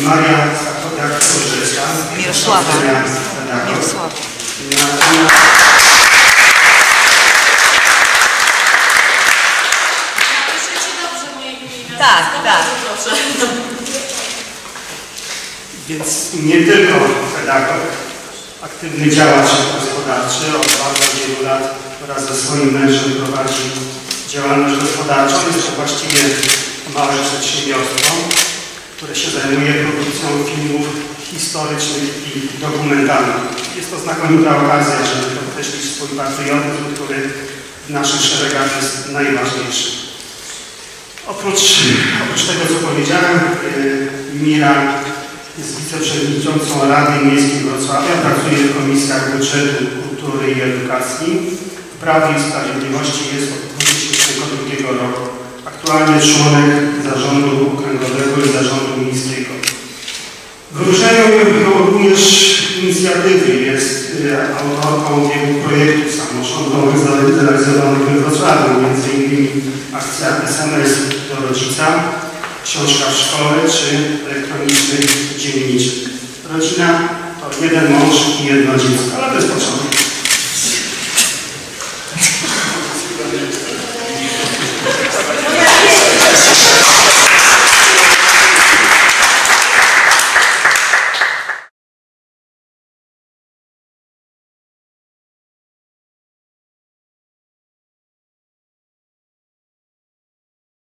Maria Stachowiak-Korzyska. Mirosława. Mirosława. Tak, tak. Więc nie tylko pedagog, aktywny działacz gospodarczy od bardzo wielu lat wraz ze swoim mężem prowadzi działalność gospodarczą. Jest to właściwie małe przedsiębiorstwo, które się zajmuje produkcją filmów historycznych i dokumentalnych. Jest to znakomita okazja, żeby podkreślić swój patriotyzm, który w naszych szeregach jest najważniejszy. Oprócz, oprócz tego, co powiedziałem, yy, Mira jest wiceprzewodniczącą Rady Miejskiej Wrocławia, pracuje w komisjach budżetu, kultury i edukacji. W Prawie i Sprawiedliwości jest od 2002 roku. Aktualnie członek zarządu okręgowego i zarządu miejskiego. Wyróżniają ją również inicjatywy. Jest y, autorką wielu projektów samorządowych zrealizowanych we Wrocławiu, m.in. akcja SMS do rodzica, książka w szkole czy elektroniczny dzienniczek. Rodzina to jeden mąż i jedno dziecko, ale bez